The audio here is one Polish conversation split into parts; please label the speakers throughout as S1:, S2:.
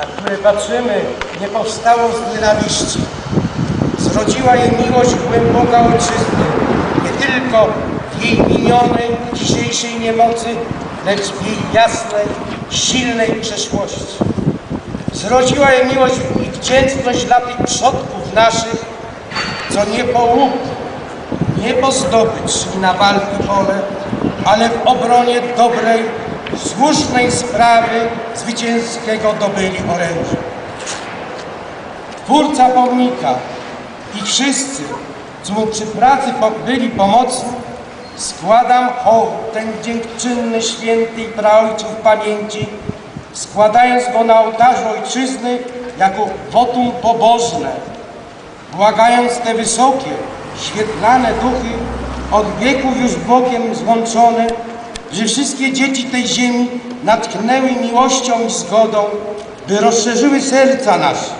S1: na które patrzymy, nie powstało z nienawiści. Zrodziła je miłość głęboka ojczyzny, nie tylko w jej minionej, dzisiejszej niemocy, lecz w jej jasnej, silnej przeszłości. Zrodziła je miłość i wdzięczność dla tych przodków naszych, co nie po łuk, nie po zdobycz szli na walki pole, ale w obronie dobrej, słusznej sprawy zwycięskiego dobyli oręże. Twórca pomnika i wszyscy, co mu przy pracy byli pomocni, składam hołd ten dziękczynny świętej praojców pamięci, składając go na ołtarzu ojczyzny jako wotum pobożne, błagając te wysokie, świetlane duchy, od wieków już Bogiem złączone, że wszystkie dzieci tej ziemi natknęły miłością i zgodą, by rozszerzyły serca nasze,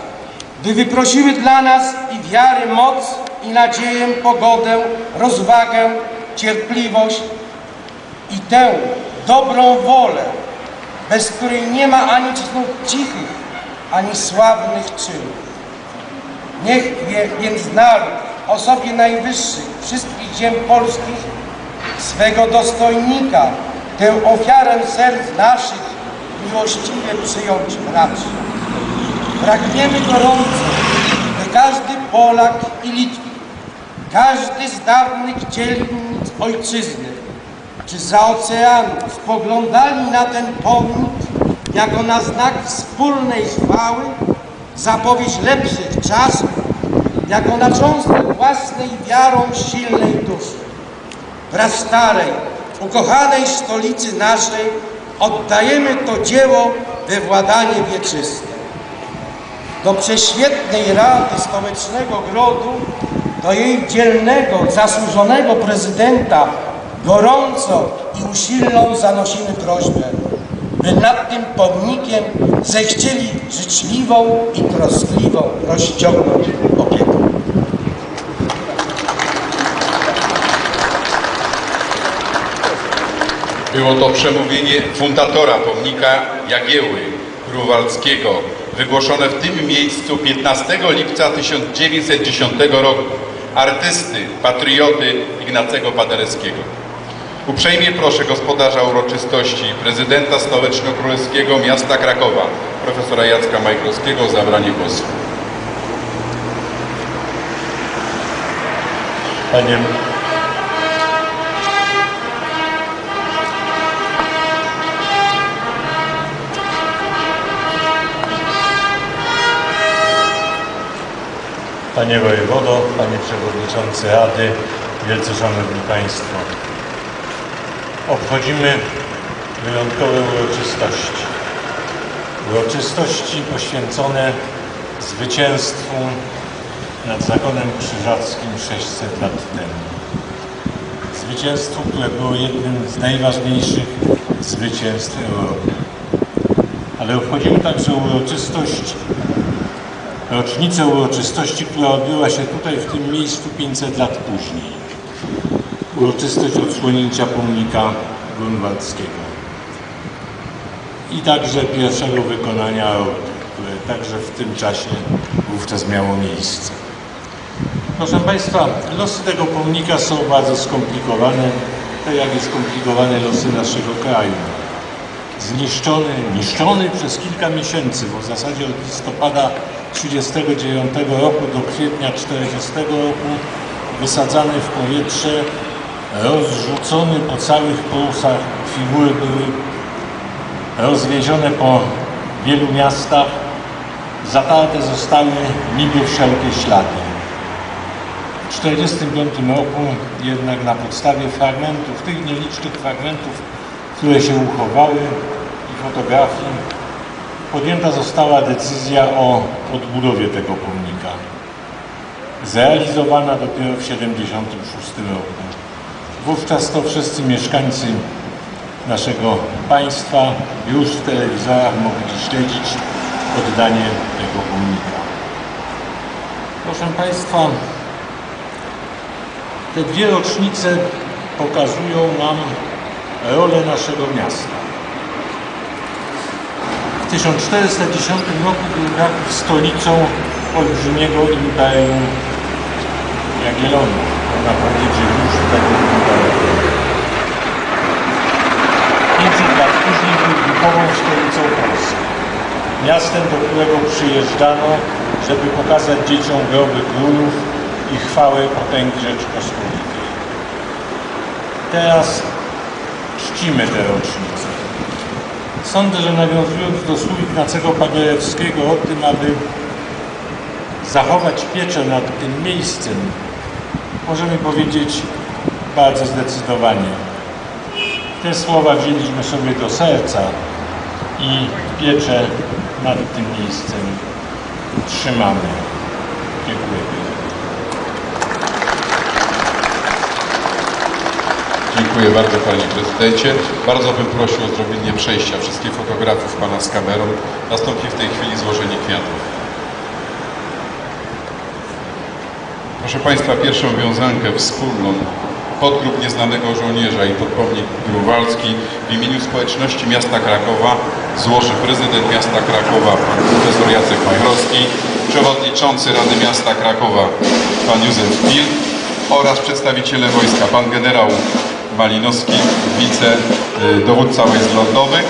S1: by wyprosiły dla nas i wiary moc, i nadzieję, pogodę, rozwagę, cierpliwość i tę dobrą wolę, bez której nie ma ani cichych, ani sławnych czynów. Niech więc naród, osobie najwyższych wszystkich ziem polskich, swego dostojnika, tę ofiarę serc naszych miłościwie przyjąć raczy. Pragniemy gorąco, by każdy Polak i Litwin, każdy z dawnych dzielnic ojczyzny, czy za oceanu spoglądali na ten pomnik jako na znak wspólnej chwały, zapowiedź lepszych czasów, jako na cząstkę własnej wiarą silnej duszy. Wraz starej, ukochanej stolicy naszej oddajemy to dzieło we władanie wieczyste. Do prześwietnej Rady Stołecznego Grodu, do jej dzielnego, zasłużonego prezydenta gorąco i usilną zanosimy prośbę, by nad tym pomnikiem zechcieli życzliwą i troskliwą rozciągnąć
S2: Było to przemówienie fundatora pomnika Jagieły Grunwaldzkiego, wygłoszone w tym miejscu 15 lipca 1910 roku, artysty, patrioty Ignacego Paderewskiego. Uprzejmie proszę gospodarza uroczystości, prezydenta stołeczno-królewskiego miasta Krakowa, profesora Jacka Majkowskiego o zabranie głosu.
S3: Panie Panie wojewodo, panie przewodniczący Rady, wielce szanowni państwo. Obchodzimy wyjątkowe uroczystości. Uroczystości poświęcone zwycięstwu nad zakonem krzyżackim 600 lat temu. Zwycięstwo, które było jednym z najważniejszych zwycięstw Europy. Ale obchodzimy także uroczystość, rocznicę uroczystości, która odbyła się tutaj w tym miejscu 500 lat później. Uroczystość odsłonięcia pomnika grunwaldzkiego. I także pierwszego wykonania roty, które także w tym czasie wówczas miało miejsce. Proszę Państwa, losy tego pomnika są bardzo skomplikowane, tak jak jest skomplikowane losy naszego kraju. Zniszczony, niszczony przez kilka miesięcy, bo w zasadzie od listopada 1939 roku do kwietnia 1940 roku wysadzany w powietrze, rozrzucony po całych polsach, figury były rozwiezione po wielu miastach, zatarte zostały niby wszelkie ślady. W 1945 roku jednak na podstawie fragmentów, tych nielicznych fragmentów, które się uchowały i fotografii, podjęta została decyzja o odbudowie tego pomnika. Zrealizowana dopiero w 1976 roku. Wówczas to wszyscy mieszkańcy naszego państwa już w telewizorach mogli śledzić oddanie tego pomnika. Proszę Państwa, te dwie rocznice pokazują nam rolę naszego miasta. W 1410 roku był Kraków stolicą olbrzymiego imperium Jagiellonów. Można powiedzieć, że już tego wyglądało. 500 lat później był duchową stolicą Polski. Miastem, do którego przyjeżdżano, żeby pokazać dzieciom groby królów i chwałę potęgi Rzeczypospolitej. Teraz czcimy tę rocznicę. Sądzę, że nawiązując do słów Ignacego Paderewskiego o tym, aby zachować pieczę nad tym miejscem, możemy powiedzieć bardzo zdecydowanie. Te słowa wzięliśmy sobie do serca i pieczę nad tym miejscem trzymamy. Dziękuję.
S2: Dziękuję bardzo Panie Prezydencie. Bardzo bym prosił o zrobienie przejścia wszystkich fotografów Pana z kamerą. Nastąpi w tej chwili złożenie kwiatów. Proszę Państwa, pierwszą wiązankę wspólną podgrup Nieznanego Żołnierza i podpomnik Grunwaldzki w imieniu społeczności miasta Krakowa złoży prezydent miasta Krakowa, pan profesor Jacek Majrowski, przewodniczący Rady Miasta Krakowa, pan Józef Pil oraz przedstawiciele wojska, pan generał Malinowski, wice y, wojsk lądowych.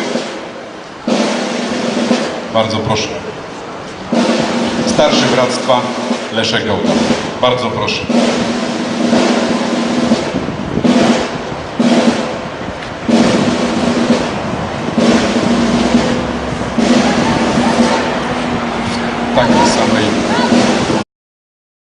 S2: Bardzo proszę. Starszy Bractwa Leszek Gołda. Bardzo proszę.